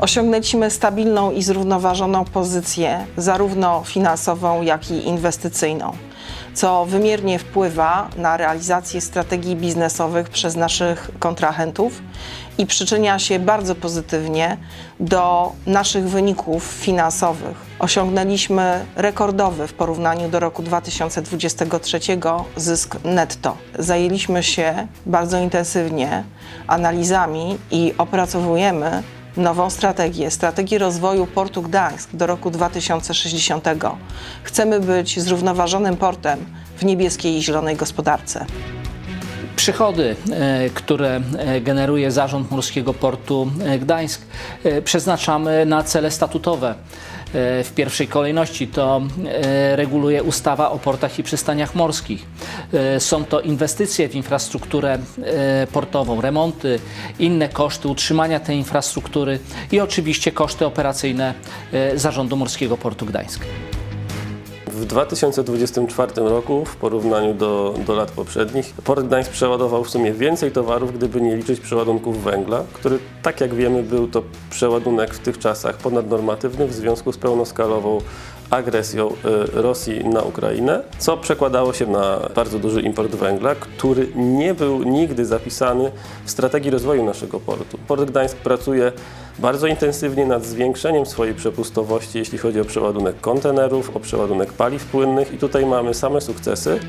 Osiągnęliśmy stabilną i zrównoważoną pozycję, zarówno finansową, jak i inwestycyjną, co wymiernie wpływa na realizację strategii biznesowych przez naszych kontrahentów i przyczynia się bardzo pozytywnie do naszych wyników finansowych. Osiągnęliśmy rekordowy w porównaniu do roku 2023 zysk netto. Zajęliśmy się bardzo intensywnie analizami i opracowujemy nową strategię, strategię rozwoju portu Gdańsk do roku 2060. Chcemy być zrównoważonym portem w niebieskiej i zielonej gospodarce. Przychody, e, które e, generuje Zarząd Morskiego Portu e, Gdańsk, przeznaczamy na cele statutowe. W pierwszej kolejności to reguluje ustawa o portach i przystaniach morskich. Są to inwestycje w infrastrukturę portową, remonty, inne koszty utrzymania tej infrastruktury i oczywiście koszty operacyjne Zarządu Morskiego Portu Gdańsk. W 2024 roku, w porównaniu do, do lat poprzednich, Port Gdańsk przeładował w sumie więcej towarów, gdyby nie liczyć przeładunków węgla, który, tak jak wiemy, był to przeładunek w tych czasach ponadnormatywny w związku z pełnoskalową agresją y, Rosji na Ukrainę, co przekładało się na bardzo duży import węgla, który nie był nigdy zapisany w strategii rozwoju naszego portu. Port Gdańsk pracuje bardzo intensywnie nad zwiększeniem swojej przepustowości, jeśli chodzi o przeładunek kontenerów, o przeładunek paliw płynnych i tutaj mamy same sukcesy.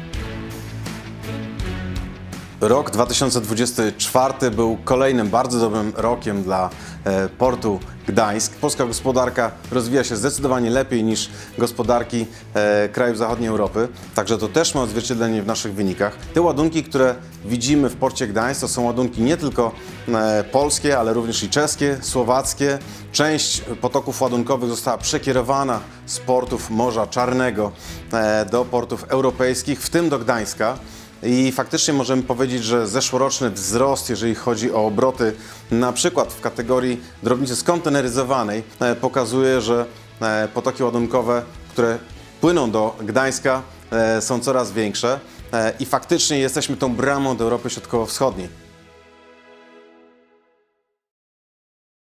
Rok 2024 był kolejnym bardzo dobrym rokiem dla e, portu Gdańsk. Polska gospodarka rozwija się zdecydowanie lepiej niż gospodarki e, krajów zachodniej Europy, także to też ma odzwierciedlenie w naszych wynikach. Te ładunki, które widzimy w porcie Gdańsk, to są ładunki nie tylko e, polskie, ale również i czeskie, słowackie. Część potoków ładunkowych została przekierowana z portów Morza Czarnego do portów europejskich, w tym do Gdańska. I faktycznie możemy powiedzieć, że zeszłoroczny wzrost, jeżeli chodzi o obroty, na przykład w kategorii drobnicy skonteneryzowanej, e, pokazuje, że e, potoki ładunkowe, które płyną do Gdańska, e, są coraz większe i faktycznie jesteśmy tą bramą do Europy Środkowo-Wschodniej.